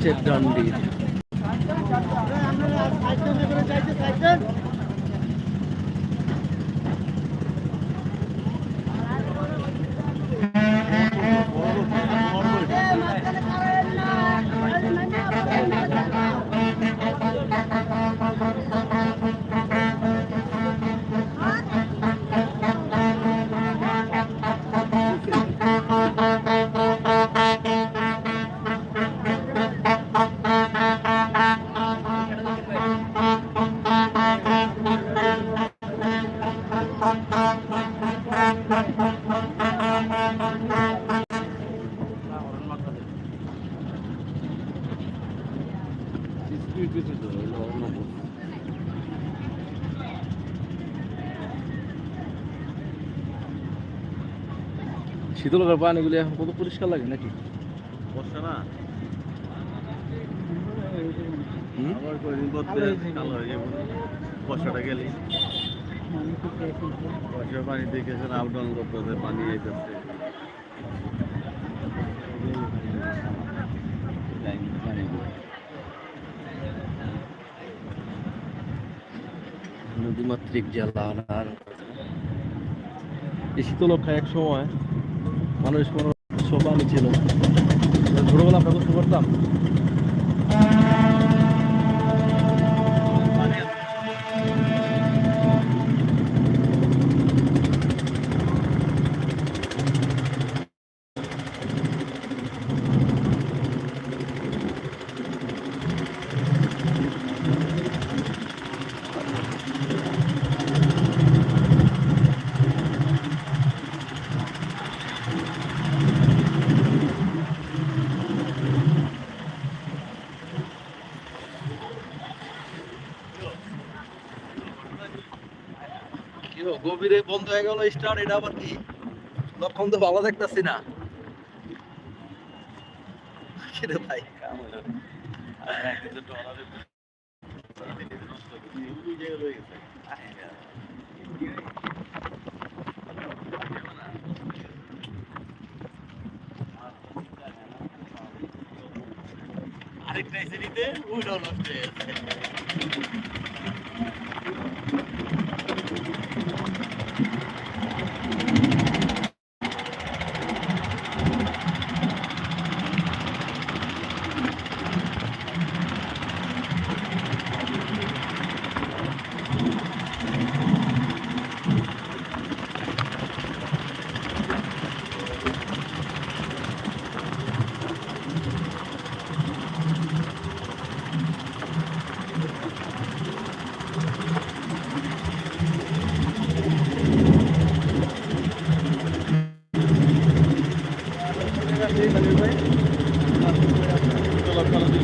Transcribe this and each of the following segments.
হচ্ছে ডান্ডির শীতলকার পানিগুলি এখন কত পরিষ্কার লাগে নাকি? বর্ষা না? করতে বর্ষাটা গেলে। বর্ষার পানি দেখেছেন করতেছে পানি আইতেছে। নদীমাতৃক জেলা আর এই শীতলক্ষা এক সময় মানুষ কোনো আমি ছিল ছোটোবেলা আমরা করতে পারতাম বন্ধ হয়ে গেল, স্টার, এটা আবার কি? লক্ষণ তো ভালো দেখতেছি না। ভাই? আরেকটা এসে নষ্ট হয়ে গেছে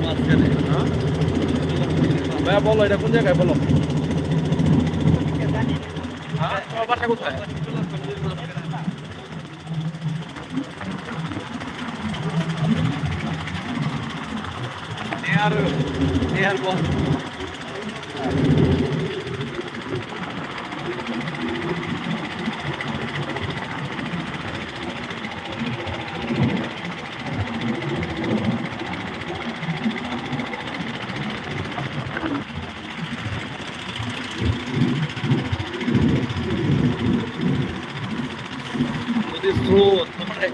মাঝখানে হ্যাঁ ভাইয়া বলো এটা কোন জায়গায় বলো? হ্যাঁ বাসা কোথায়? আর বল নদীর স্রোত মানে ও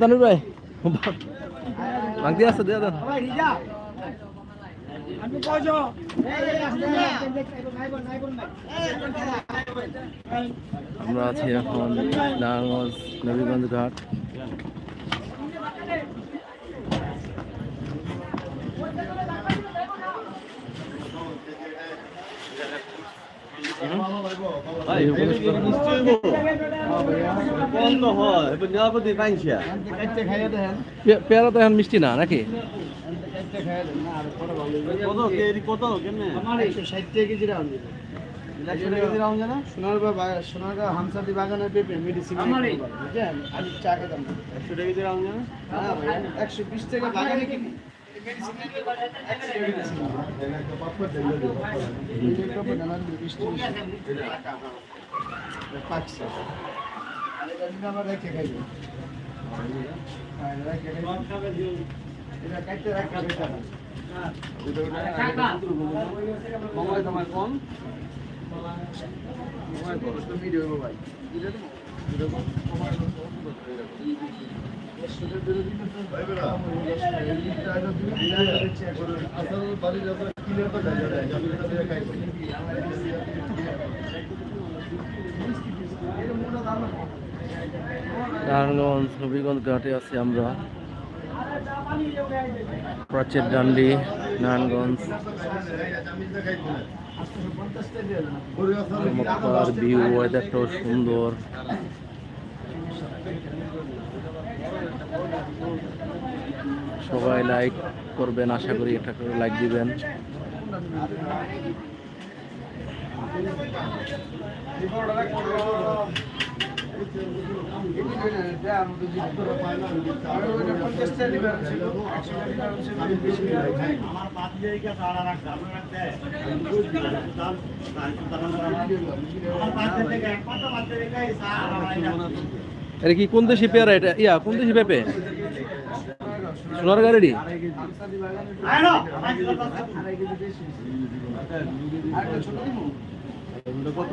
তানুর ভাই। ভাঙতি আসছে দিয়া দাদা আমি কইছো আমরা আছি এখন নারায়ণগঞ্জ নবীগঞ্জ ঘাট। পেয়ারা তো এখন মিষ্টি না নাকি? কত কেজি কেমনে? একশো একশো টাকা দিয়ে রাউন্ড একশো বিশ টাকা বাগানে কিনি পাকছে এটা নিয়ে আবার রেখে খাইবে হ্যাঁ, রেখে নবীগঞ্জ ঘাটে আছি আমরা। প্রাচীর ডান্ডি নারায়ণগঞ্জ। ভিউ ওয়েদারটাও সুন্দর। সবাই লাইক করবেন, আশা করি একটা করে লাইক দিবেন। এটা কি কোন দেশি পেয়ারা এটা? ইয়া, কোন দেশি পেঁপে? সোনার গাড়ি কত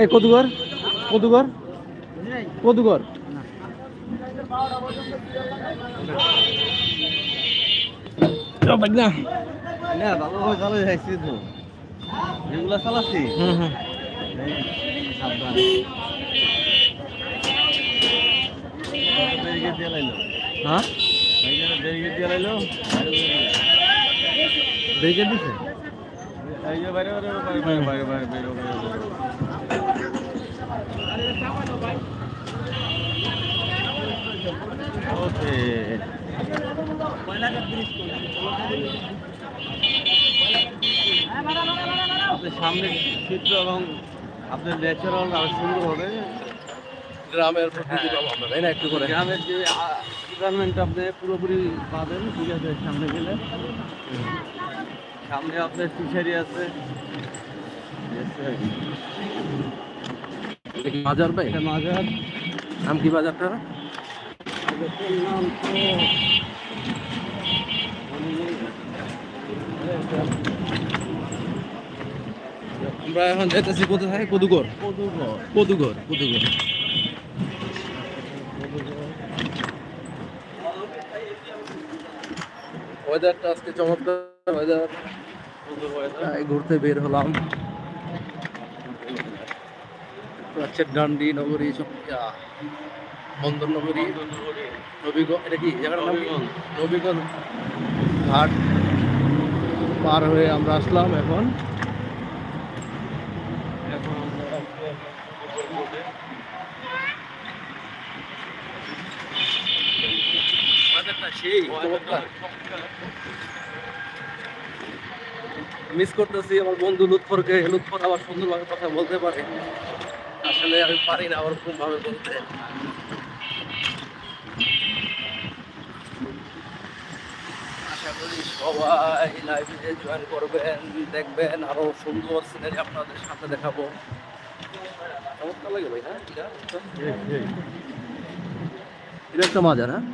এই কদুগর কদুগর কদুগর। না না ভালো ভাবে চালু যাইছি তো। যেগুলো চালাচ্ছি? হুম হুম। হ্যাঁ? দেরিকে দিয়ে লাইলো দেখে দিছে? ওকে সামনে চিত্র এবং আপনার ন্যাচারাল আর সুন্দর হবে গ্রামের প্রকৃতি পাবো তাই না একটু করে গ্রামের যে পুরোপুরি পাবেন ঠিক আছে সামনে গেলে সামনে আপনার ফিশারি আছে। কি ভাই? মাজার নাম কি বাজারটা নাম আমরা এখন যাইতেছি কোথায়? কদুগর কদুঘর। কদুগর কদুগর কদুঘর ওয়েদারটা আজকে চমৎকার। ঘুরতে বের হলাম। হচ্ছে ডান্ডি নগরী বন্দর নগরী, নবীগঞ্জ ঘাট পার হয়ে আমরা আসলাম এখন। সেই মিস করতেছি আমার বন্ধু লুৎফরকে লুৎফর আবার সুন্দরভাবে কথা বলতে পারে। আসলে আমি পারি না ওরকম ভাবে বলতে। আশা করি সবাই লাইভে জয়েন করবেন দেখবেন আরও সুন্দর সিনারি আপনাদের সাথে দেখাবো। চমৎকার লাগে ভাই হ্যাঁ? এটা? একটা মজার হ্যাঁ?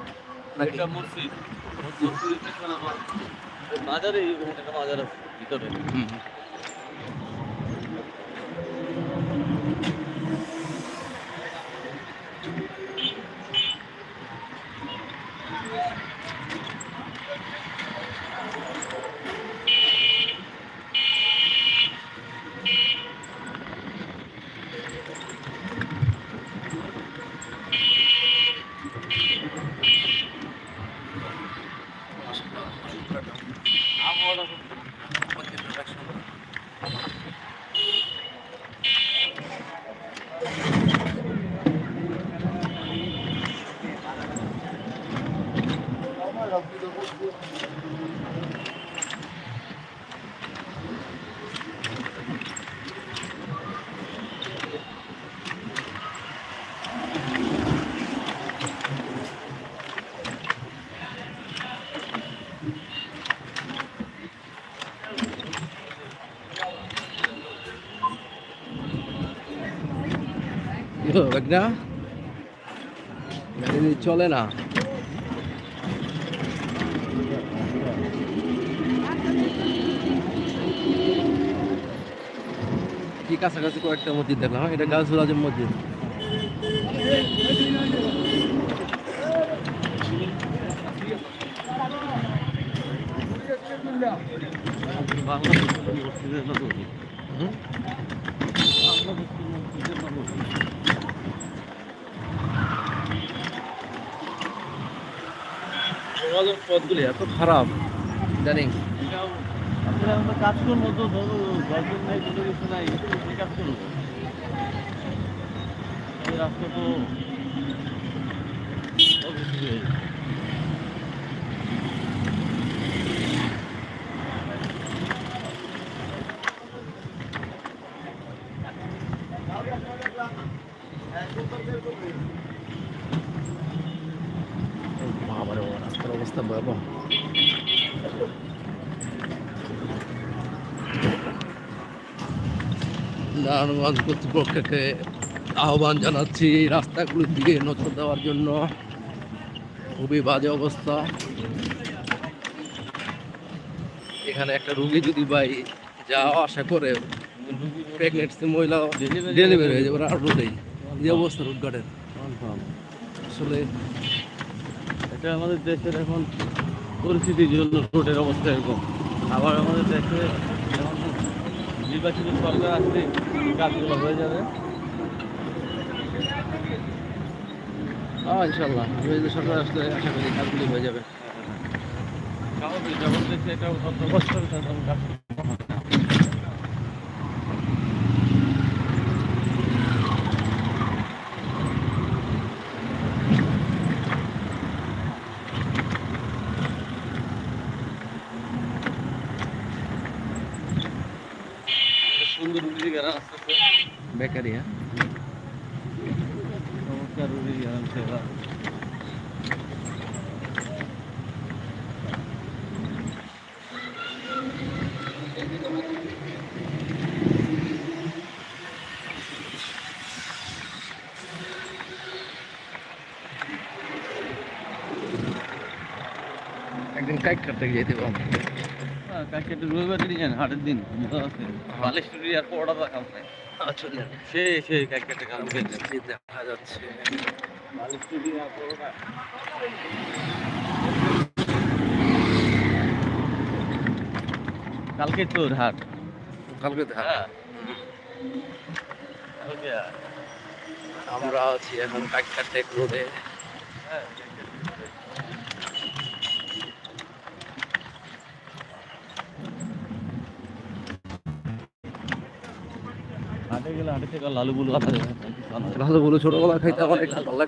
এটা মসজিদ। পেছনে একটা বাজার আছে। 一个人嗯。হলো গাড়ি চলে না। কি কাছাকাছি কয়েকটা মসজিদ দেখলাম হ্যাঁ? এটা গাছুল আজম মসজিদ। বাংলাদেশ মসজিদের মতো হুম? বাংলাদেশ মসজিদের মতো যোগাযোগ পথগুলি এত খারাপ জানেন কাজ করব তো গল্পের নাই কিছু নাই কাজ করব। রাস্তা তো অবশ্যই হয়ে যাবে। বাবারে বাবা রাস্তার অবস্থা ভয়াবহ নারায়ণগঞ্জ কর্তৃপক্ষকে আহ্বান জানাচ্ছি রাস্তাগুলির দিকে নজর দেওয়ার জন্য। খুবই বাজে অবস্থা। এখানে একটা রুগী যদি ভাই যাওয়া আশা করে প্রেগনেন্সি মহিলা ডেলিভারি হয়ে যাবে আর রোডেই যে অবস্থা Confirm। আসলে এটা আমাদের দেশের এখন পরিস্থিতির জন্য রোডের অবস্থা এরকম। আবার আমাদের দেশে যেমন নির্বাচিত সরকার আসলে কাজগুলো হয়ে যাবে। হ্যাঁ ইনশাল্লাহ বিরোধী সরকার আসলে আশা করি কাজগুলি হয়ে যাবে। যেমন যখন দেশে এটা কষ্ট একদিন কাইক করতে যেতে পারব। হ্যাঁ, কাইক রবিবার দিন যান হাটের দিন। বালে স্টুডিও আর পড়া দেখাম সেই কালকে তোর হাট কালকে তো হ্যাঁ। আমরা আছি এখন কাইক কাটে হ্যাঁ। লালু বুলু ছোটবেলা খাইতে অনেক ভালো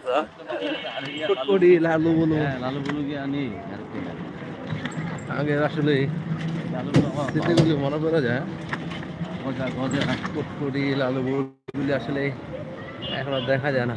কটকটি লালু বলু লালু বুলু গিয়ে আনি আগে আসলে স্মৃতিগুলি মনে করা যায়। গজা গজা। কটকটি লালু বলুগুলি আসলে এখন আর দেখা যায় না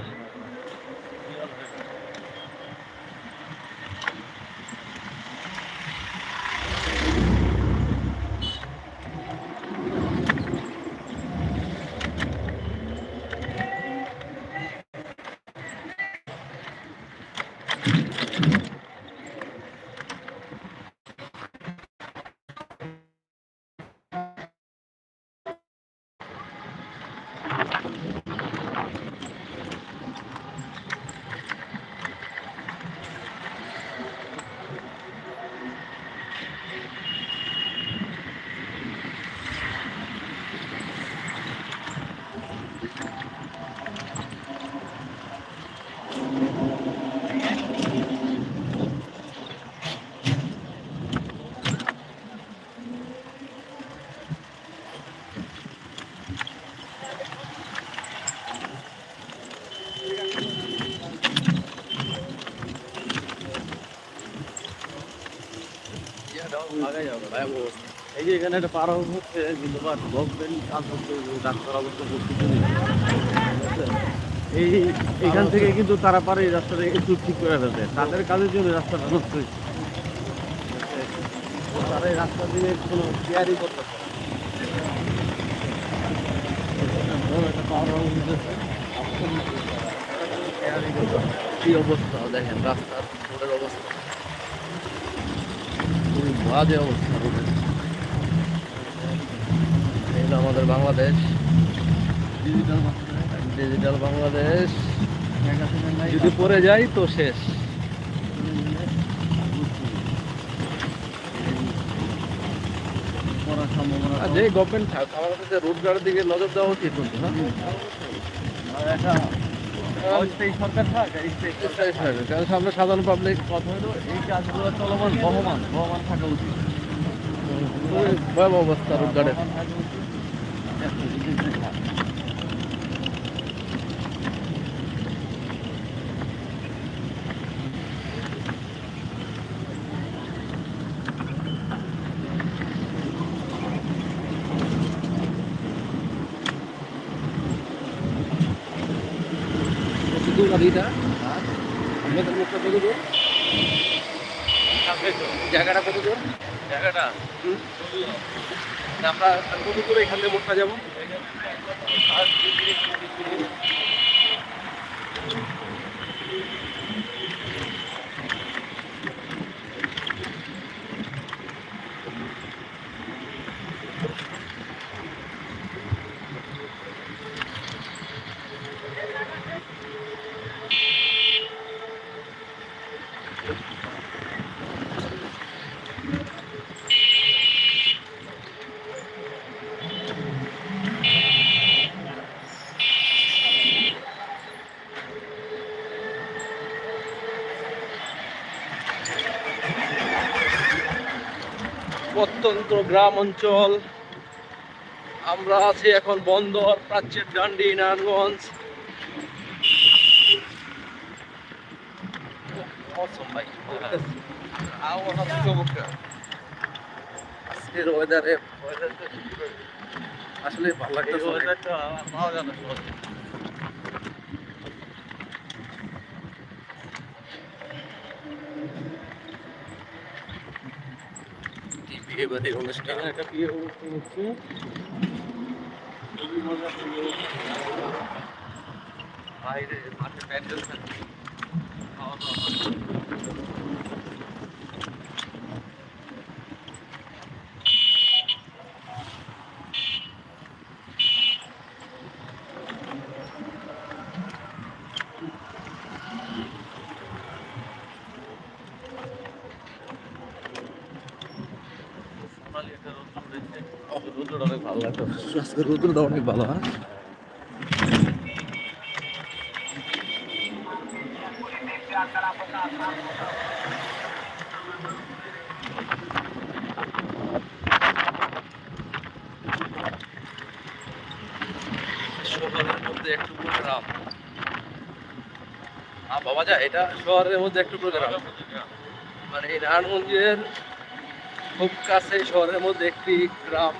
আগে যাও এই যে এখানে একটা পাড়া হচ্ছে কিন্তু বা গভর্নমেন্ট কাজ এই এখান থেকে কিন্তু তারা পারে এই রাস্তাটা একটু ঠিক করে ফেলতে। তাদের কাজের জন্য রাস্তাটা নষ্ট হয়েছে। তারা এই রাস্তা দিয়ে কোনো কেয়ারই করতে পারে একটা। কি অবস্থা? দেখেন রাস্তার অবস্থা। খুবই বাজে অবস্থা। হলো আমাদের বাংলাদেশ। Digital digital Bangladesh. যদি পড়ে যাই তো শেষ। যে গভর্নমেন্ট থাক আমার কাছে রোডগার্ডের দিকে নজর দেওয়া উচিত থাক। কারণ সামনে সাধারণ পাবলিক কথা হলো এই কাজগুলো চলমান বহমান বহমান থাকা উচিত। ভয়াবহ অবস্থা রোডগার্ডের বহমান থাকা উচিত। এত যদি না থাকে। কত দূর গাড়িটা আমাদের মুখটা কত দূর জায়গাটা কত দূর? জায়গাটা? আমরা কত দূর এখান থেকে মোটটা যাব? প্রত্যন্ত গ্রাম অঞ্চল। আমরা আছি এখন বন্দর প্রাচ্যের ডান্ডি নারায়ণগঞ্জ। আজকের ওয়েদারে আসলে ভালো লাগতেছে। ওয়েদারটা পাওয়া যাবে না সহজে। কি বিয়ে বাড়ির অনুষ্ঠান একটা বিয়ে অনুষ্ঠান হচ্ছে। বাইরে মাঠে প্যান্ডেল থাকছে খাওয়া দাওয়া হবে। সোনালি একটা রোদ উঠেছে রৌদ্রটা অনেক ভালো লাগতো আজকে রৌদ্রটা অনেক ভালো শহরের মধ্যে একটু প্রোগ্রাম হ্যাঁ বাবা যা, এটা শহরের মধ্যে একটু প্রোগ্রাম মানে এই নারায়ণগঞ্জের খুব কাছে শহরের মধ্যে একটি গ্রাম।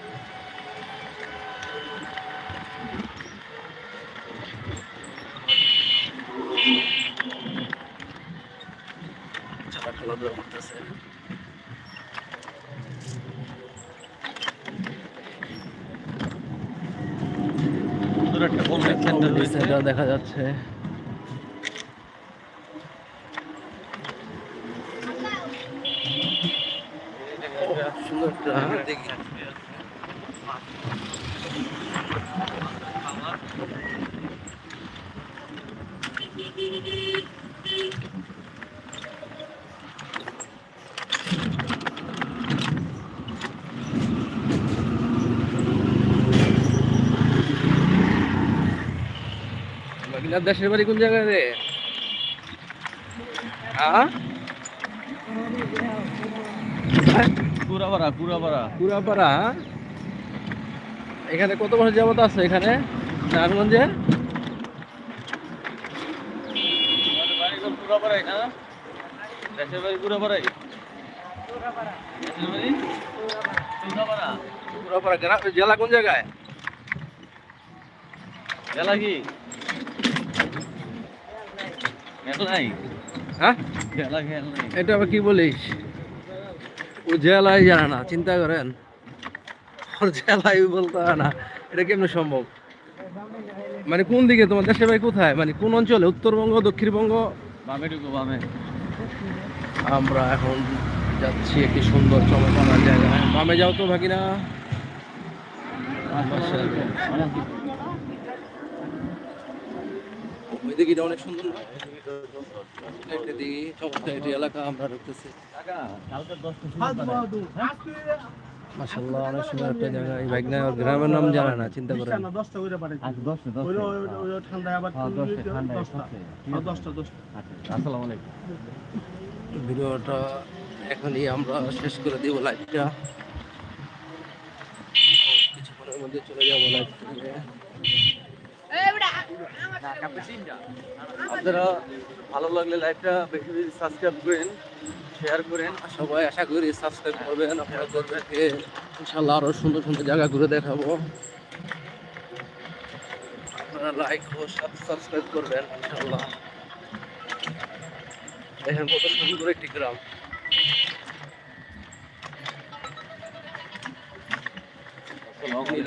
যারা খেলাধুলা করতেছে দেখা। যাচ্ছে সুন্দর দেখি দেশের বাড়ি কোন জায়গায় রে? হ্যাঁ কুড়াপাড়া কুড়াপাড়া পুরাপাড়া? এখানে কত বছর যাবত আছে এখানে? নারায়ণগঞ্জে? জেলা কোন জায়গায়? জেলা কি? হ্যাঁ? এটা আবার কি বলিস? ও জেলায় জানে না চিন্তা করেন। ওর জেলায় বলতে হয় না। এটা কেমন সম্ভব? মানে কোন দিকে? তোমার দেশের বাড়ি কোথায়? মানে কোন অঞ্চলে? উত্তরবঙ্গ দক্ষিণবঙ্গ? বামে। আমরা এখন যাচ্ছি একটি সুন্দর চমকানোর জায়গায়। বামে যাও তো বাকি না ওই দিকে অনেক সুন্দর না? একটা দিকে চমৎকার এলাকা আমরা ঢুকতেছি। মাসাল্লাহ অনেক সুন্দর একটা জায়গা। এই বাইক না গ্রামের নাম জানা না চিন্তা করেন। দশটা করে পারে দশটা ওই দশটা ওই ঠান্ডায় আবার দশটা, দশটা। দশটা। দশটা দশটা। আসসালামু আলাইকুম। ভিডিওটা এখনই আমরা শেষ করে দিব লাইভটা। কিছুক্ষণের মধ্যে চলে যাব লাইভ। থেকে আপনারা ভালো লাগলে লাইভটা বেশি বেশি সাবস্ক্রাইব করেন শেয়ার করেন। সবাই আশা করি সাবস্ক্রাইব করবেন আপনাদেরকে ইনশাল্লাহ আরও সুন্দর সুন্দর জায়গা ঘুরে দেখাবো। আপনারা লাইক ও সাবস্ক্রাইব করবেন ইনশাল্লাহ। দেখেন কত সুন্দর একটি গ্রাম।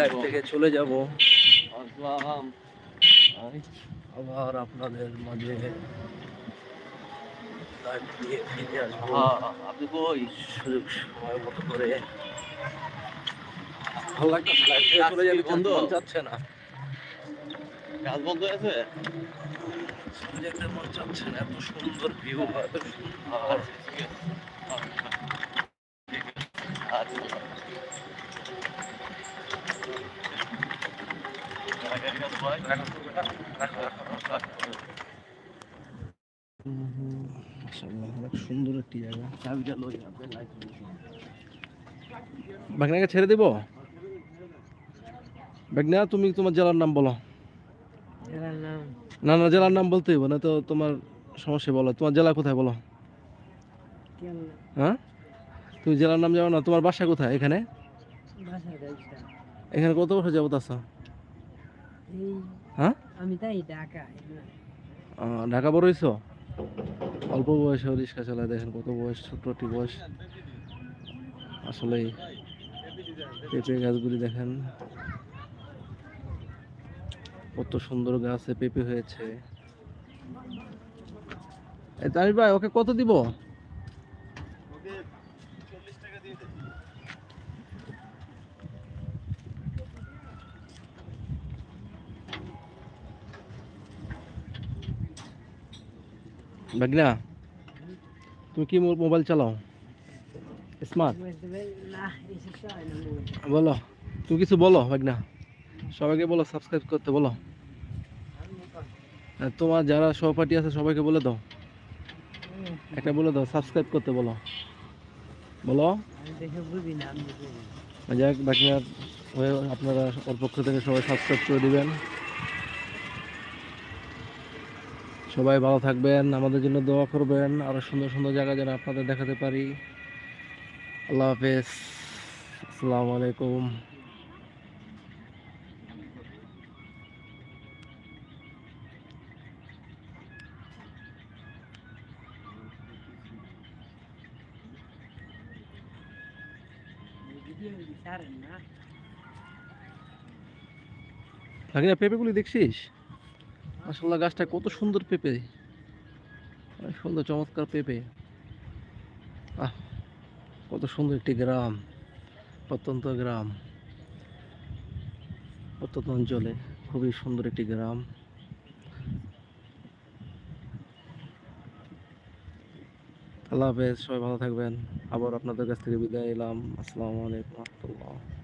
লাইভ থেকে চলে যাব। আসসালাম আবার আপনাদের মাঝে দিয়ে ফিরে আসব। হ্যাঁ, আপনি কই সুযোগ সময় মতো করে ভালো লাগছে লাইভ চলে যাবে বন্ধ? বন্ধ যাচ্ছে না। কাজ বন্ধ আছে যেতে মন চাচ্ছে না এত সুন্দর ভিউ এত সুন্দর আচ্ছা। সুন্দর একটি জায়গা। চাবিটা লই আপনি বাগনাকে ছেড়ে দেব বাগনা তুমি তোমার জেলার নাম বলো। না না জেলার নাম বলতে হইব না তো তোমার সমস্যা বলো। তোমার জেলা কোথায় বলো? হ্যাঁ? তুমি জেলার নাম জানো না তোমার বাসা কোথায় এখানে? এখানে কত বছর যাবত আছো? হ্যাঁ? আমি তাই ঢাকা ঢাকা বড় হইছো অল্প বয়সে রিক্সা চালায় দেখেন কত বয়স ছোট্টটি বয়স। আসলেই পেঁপে গাছগুলি দেখেন কত সুন্দর গাছে পেঁপে হয়েছে। এই তামির ভাই ওকে কত দিব? বাগনা তুমি কি মোবাইল চালাও? স্মার্ট বলো তুমি কিছু বলো না সবাইকে বলো সাবস্ক্রাইব করতে বলো। তোমার যারা সহপাঠী আছে সবাইকে বলে দাও। একটা বলে দাও সাবস্ক্রাইব করতে বলো। বলো। যাক বাকিরা হয়ে আপনারা ওর পক্ষ থেকে সবাই সাবস্ক্রাইব করে দিবেন। সবাই ভালো থাকবেন আমাদের জন্য দোয়া করবেন আরও সুন্দর সুন্দর জায়গা যেন আপনাদের দেখাতে পারি। আল্লাহ হাফেজ। আসসালামু আলাইকুম। লাগিনা পেঁপেগুলি দেখছিস? আসলে গাছটা কত সুন্দর পেঁপে। সুন্দর, চমৎকার পেঁপে। আহ, কত সুন্দর একটি গ্রাম, প্রত্যন্ত গ্রাম। প্রত্যন্ত অঞ্চলে খুবই সুন্দর একটি গ্রাম। আল্লাহ হাফেজ, সবাই ভালো থাকবেন। আবার আপনাদের কাছ থেকে বিদায় এলাম আসসালামু আলাইকুম রহমতুল্লাহ।